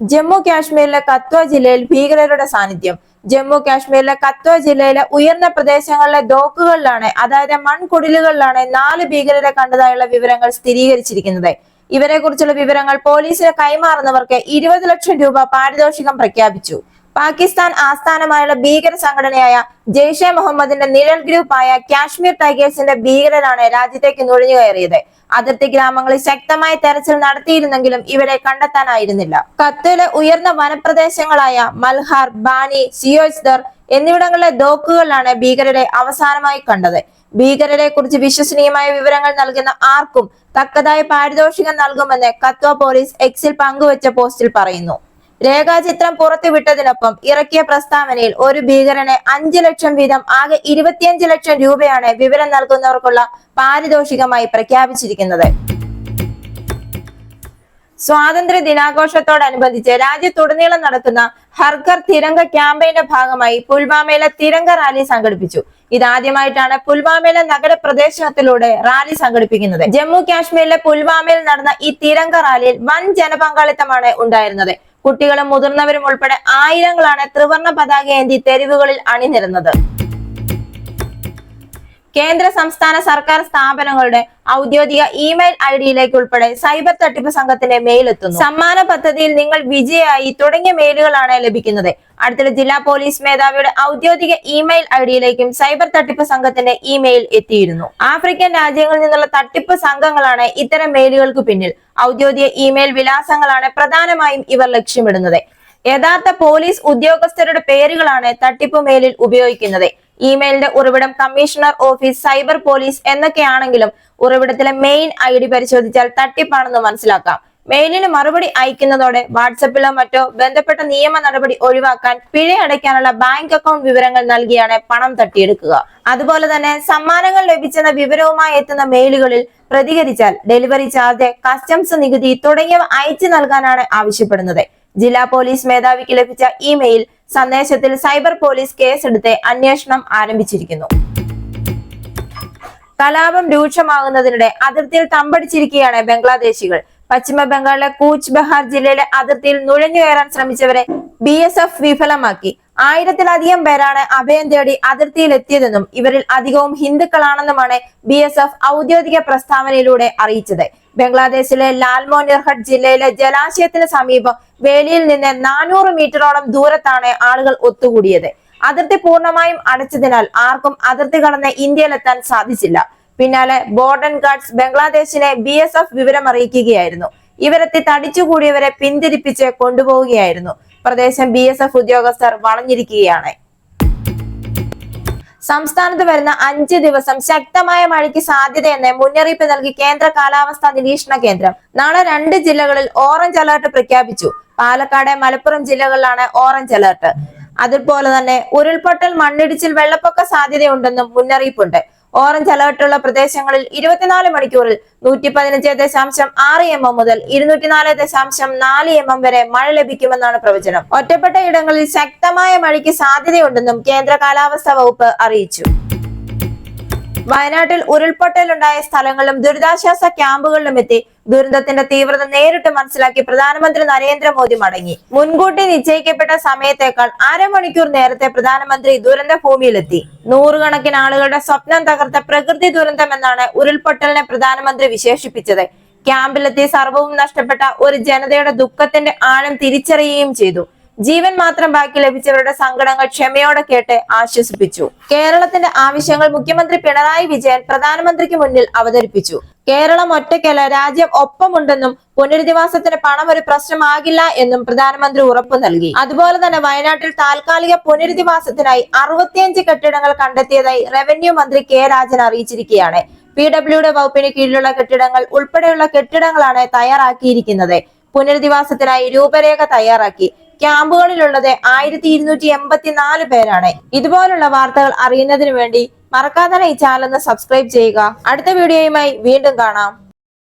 ജമ്മു കാശ്മീരിലെ കത്വ ജില്ലയിൽ ഭീകരരുടെ സാന്നിധ്യം. ജമ്മു കാശ്മീരിലെ കത്വ ജില്ലയിലെ ഉയർന്ന പ്രദേശങ്ങളിലെ ഡോക്കുകളിലാണ് അതായത് മൺകുടിലുകളിലാണ് നാല് ഭീകരരെ കണ്ടതായുള്ള വിവരങ്ങൾ സ്ഥിരീകരിച്ചിരിക്കുന്നത്. ഇവരെ കുറിച്ചുള്ള വിവരങ്ങൾ പോലീസിന് കൈമാറുന്നവർക്ക് ഇരുപത് ലക്ഷം രൂപ പാരിതോഷികം പ്രഖ്യാപിച്ചു. പാകിസ്ഥാൻ ആസ്ഥാനമായുള്ള ഭീകര സംഘടനയായ ജെയ്ഷെ മുഹമ്മദിന്റെ നിഴൽ ഗ്രൂപ്പായ കാശ്മീർ ടൈഗേഴ്സിന്റെ ഭീകരരാണ് രാജ്യത്തേക്ക് നുഴഞ്ഞു കയറിയത്. അതിർത്തി ഗ്രാമങ്ങളിൽ ശക്തമായ തെരച്ചിൽ നടത്തിയിരുന്നെങ്കിലും ഇവരെ കണ്ടെത്താനായിരുന്നില്ല. കത്തിലെ ഉയർന്ന വനപ്രദേശങ്ങളായ മൽഹാർ ബാനി സിയോസ്ദർ എന്നിവിടങ്ങളിലെ ദോക്കുകളിലാണ് ഭീകരരെ അവസാനമായി കണ്ടത്. ഭീകരരെ കുറിച്ച് വിശ്വസനീയമായ വിവരങ്ങൾ നൽകുന്ന ആർക്കും തക്കതായ പാരിതോഷികം നൽകുമെന്ന് കത്വ പോലീസ് എക്സിൽ പങ്കുവച്ച പോസ്റ്റിൽ പറയുന്നു. രേഖാചിത്രം പുറത്തുവിട്ടതിനൊപ്പം ഇറക്കിയ പ്രസ്താവനയിൽ ഒരു ഭീകരനെ അഞ്ചു ലക്ഷം വീതം ആകെ ഇരുപത്തിയഞ്ച് ലക്ഷം രൂപയാണ് വിവരം നൽകുന്നവർക്കുള്ള പാരിതോഷികമായി പ്രഖ്യാപിച്ചിരിക്കുന്നത്. സ്വാതന്ത്ര്യ ദിനാഘോഷത്തോടനുബന്ധിച്ച് രാജ്യത്തുടനീളം നടത്തുന്ന ഹർഘർ തിരങ്ക ക്യാമ്പയിന്റെ ഭാഗമായി പുൽവാമയിലെ തിരങ്ക റാലി സംഘടിപ്പിച്ചു. ഇതാദ്യമായിട്ടാണ് പുൽവാമയിലെ നഗരപ്രദേശത്തിലൂടെ റാലി സംഘടിപ്പിക്കുന്നത്. ജമ്മു കാശ്മീരിലെ പുൽവാമയിൽ നടന്ന ഈ തിരങ്ക റാലിയിൽ വൻ ജനപങ്കാളിത്തമാണ് ഉണ്ടായിരുന്നത്. കുട്ടികളും മുതിർന്നവരും ഉൾപ്പെടെ ആയിരങ്ങളാണ് ത്രിവർണ പതാക ഏന്തി തെരുവുകളിൽ അണിനിരുന്നത്. കേന്ദ്ര സംസ്ഥാന സർക്കാർ സ്ഥാപനങ്ങളുടെ ഔദ്യോഗിക ഇമെയിൽ ഐ ഡിയിലേക്ക് ഉൾപ്പെടെ സൈബർ തട്ടിപ്പ് സംഘത്തിന്റെ മെയിൽ എത്തുന്നു. സമ്മാന പദ്ധതിയിൽ നിങ്ങൾ വിജയായി തുടങ്ങിയ മെയിലുകളാണ് ലഭിക്കുന്നത്. അടുത്തിടെ ജില്ലാ പോലീസ് മേധാവിയുടെ ഔദ്യോഗിക ഇമെയിൽ ഐ ഡിയിലേക്കും സൈബർ തട്ടിപ്പ് സംഘത്തിന്റെ ഇമെയിൽ എത്തിയിരുന്നു. ആഫ്രിക്കൻ രാജ്യങ്ങളിൽ നിന്നുള്ള തട്ടിപ്പ് സംഘങ്ങളാണ് ഇത്തരം മെയിലുകൾക്ക് പിന്നിൽ. ഔദ്യോഗിക ഇമെയിൽ വിലാസങ്ങളാണ് പ്രധാനമായും ഇവർ ലക്ഷ്യമിടുന്നത്. യഥാർത്ഥ പോലീസ് ഉദ്യോഗസ്ഥരുടെ പേരുകളാണ് തട്ടിപ്പ് മെയിലിൽ ഉപയോഗിക്കുന്നത്. ഇമെയിലിന്റെ ഉറവിടം കമ്മീഷണർ ഓഫീസ് സൈബർ പോലീസ് എന്നൊക്കെയാണെങ്കിലും ഉറവിടത്തിലെ മെയിൻ ഐ ഡി പരിശോധിച്ചാൽ തട്ടിപ്പാണെന്ന് മനസ്സിലാക്കാം. മെയിലിന് മറുപടി അയക്കുന്നതോടെ വാട്സപ്പിലോ മറ്റോ ബന്ധപ്പെട്ട നിയമ നടപടി ഒഴിവാക്കാൻ പിഴ അടയ്ക്കാനുള്ള ബാങ്ക് അക്കൗണ്ട് വിവരങ്ങൾ നൽകിയാണ് പണം തട്ടിയെടുക്കുക. അതുപോലെ തന്നെ സമ്മാനങ്ങൾ ലഭിച്ചെന്ന വിവരവുമായി എത്തുന്ന മെയിലുകളിൽ പ്രതികരിച്ചാൽ ഡെലിവറി ചാർജ് കസ്റ്റംസ് നികുതി തുടങ്ങിയവ അയച്ചു നൽകാനാണ് ആവശ്യപ്പെടുന്നത്. ജില്ലാ പോലീസ് മേധാവിക്ക് ലഭിച്ച ഇമെയിൽ സന്ദേശത്തിൽ സൈബർ പോലീസ് കേസെടുത്ത് അന്വേഷണം ആരംഭിച്ചിരിക്കുന്നു. കലാപം രൂക്ഷമാകുന്നതിനിടെ അതിർത്തിയിൽ തമ്പടിച്ചിരിക്കുകയാണ് ബംഗ്ലാദേശികൾ. പശ്ചിമ ബംഗാളിലെ കൂച്ച് ബെഹാർ ജില്ലയിലെ അതിർത്തിയിൽ നുഴഞ്ഞു കയറാൻ ശ്രമിച്ചവരെ ബി എസ് എഫ് വിഫലമാക്കി. ആയിരത്തിലധികം പേരാണ് അഭയം തേടി അതിർത്തിയിൽ എത്തിയതെന്നും ഇവരിൽ അധികവും ഹിന്ദുക്കളാണെന്നുമാണ് ബി എസ് എഫ് ഔദ്യോഗിക പ്രസ്താവനയിലൂടെ അറിയിച്ചത്. ബംഗ്ലാദേശിലെ ലാൽമോനിർഹട്ട് ജില്ലയിലെ ജലാശയത്തിന് സമീപം വേലിയിൽ നിന്ന് നാനൂറ് മീറ്ററോളം ദൂരത്താണ് ആളുകൾ ഒത്തുകൂടിയത്. അതിർത്തി പൂർണമായും അടച്ചതിനാൽ ആർക്കും അതിർത്തി കടന്ന് ഇന്ത്യയിലെത്താൻ സാധിച്ചില്ല. പിന്നാലെ ബോർഡൻ ഗാർഡ്സ് ബംഗ്ലാദേശിനെ ബി എസ് എഫ് വിവരം അറിയിക്കുകയായിരുന്നു. ഇവരെത്തി തടിച്ചുകൂടിയവരെ പിന്തിരിപ്പിച്ച് കൊണ്ടുപോവുകയായിരുന്നു. പ്രദേശം ബി എസ് എഫ് ഉദ്യോഗസ്ഥർ വളഞ്ഞിരിക്കുകയാണ്. സംസ്ഥാനത്ത് വരുന്ന അഞ്ച് ദിവസം ശക്തമായ മഴയ്ക്ക് സാധ്യതയെന്ന് മുന്നറിയിപ്പ് നൽകി കേന്ദ്ര കാലാവസ്ഥാ നിരീക്ഷണ കേന്ദ്രം. നാളെ രണ്ട് ജില്ലകളിൽ ഓറഞ്ച് അലർട്ട് പ്രഖ്യാപിച്ചു. പാലക്കാട് മലപ്പുറം ജില്ലകളിലാണ് ഓറഞ്ച് അലർട്ട് അതുപോലെ തന്നെ ഉരുൾപൊട്ടൽ മണ്ണിടിച്ചിൽ വെള്ളപ്പൊക്ക സാധ്യതയുണ്ടെന്നും മുന്നറിയിപ്പുണ്ട്. ഓറഞ്ച് അലർട്ടുള്ള പ്രദേശങ്ങളിൽ ഇരുപത്തിനാല് മണിക്കൂറിൽ നൂറ്റി പതിനഞ്ച് ദശാംശം ആറ് എം എം മുതൽ ഇരുന്നൂറ്റിനാല് ദശാംശം നാല് എം എം വരെ മഴ ലഭിക്കുമെന്നാണ് പ്രവചനം. ഒറ്റപ്പെട്ട ഇടങ്ങളിൽ ശക്തമായ മഴയ്ക്ക് സാധ്യതയുണ്ടെന്നും കേന്ദ്ര കാലാവസ്ഥാ വകുപ്പ് അറിയിച്ചു. വയനാട്ടിൽ ഉരുൾപൊട്ടലുണ്ടായ സ്ഥലങ്ങളിലും ദുരിതാശ്വാസ ക്യാമ്പുകളിലും എത്തി ദുരന്തത്തിന്റെ തീവ്രത നേരിട്ട് മനസ്സിലാക്കി പ്രധാനമന്ത്രി നരേന്ദ്രമോദി മടങ്ങി. മുൻകൂട്ടി നിശ്ചയിക്കപ്പെട്ട സമയത്തേക്കാൾ അരമണിക്കൂർ നേരത്തെ പ്രധാനമന്ത്രി ദുരന്ത ഭൂമിയിലെത്തി നൂറുകണക്കിന് ആളുകളുടെ സ്വപ്നം തകർത്ത പ്രകൃതി ദുരന്തം എന്നാണ് ഉരുൾപൊട്ടലിനെ പ്രധാനമന്ത്രി വിശേഷിപ്പിച്ചത്. ക്യാമ്പിലെത്തി സർവവും നഷ്ടപ്പെട്ട ഒരു ജനതയുടെ ദുഃഖത്തിന്റെ ആഴം തിരിച്ചറിയുകയും ചെയ്തു. ജീവൻ മാത്രം ബാക്കി ലഭിച്ചവരുടെ സങ്കടങ്ങൾ ക്ഷമയോടെ കേട്ട് ആശ്വസിപ്പിച്ചു. കേരളത്തിന്റെ ആവശ്യങ്ങൾ മുഖ്യമന്ത്രി പിണറായി വിജയൻ പ്രധാനമന്ത്രിക്ക് മുന്നിൽ അവതരിപ്പിച്ചു. കേരളം ഒറ്റയ്ക്കല്ല രാജ്യം ഒപ്പമുണ്ടെന്നും പുനരധിവാസത്തിന് പണം ഒരു പ്രശ്നമാകില്ല എന്നും പ്രധാനമന്ത്രി ഉറപ്പു നൽകി. അതുപോലെ തന്നെ വയനാട്ടിൽ താൽക്കാലിക പുനരധിവാസത്തിനായി അറുപത്തിയഞ്ച് കെട്ടിടങ്ങൾ കണ്ടെത്തിയതായി റവന്യൂ മന്ത്രി കെ രാജൻ അറിയിച്ചിരിക്കുകയാണ്. പി ഡബ്ല്യുടെ വകുപ്പിന് കീഴിലുള്ള കെട്ടിടങ്ങൾ ഉൾപ്പെടെയുള്ള കെട്ടിടങ്ങളാണ് തയ്യാറാക്കിയിരിക്കുന്നത്. പുനരധിവാസത്തിനായി രൂപരേഖ തയ്യാറാക്കി. ക്യാമ്പുകളിലുള്ളത് ആയിരത്തി ഇരുന്നൂറ്റി എൺപത്തിനാല് പേരാണ്. ഇതുപോലുള്ള വാർത്തകൾ അറിയുന്നതിന് വേണ്ടി മറക്കാതെ ഈ ചാനൽ സബ്സ്ക്രൈബ് ചെയ്യുക. അടുത്ത വീഡിയോയുമായി വീണ്ടും കാണാം.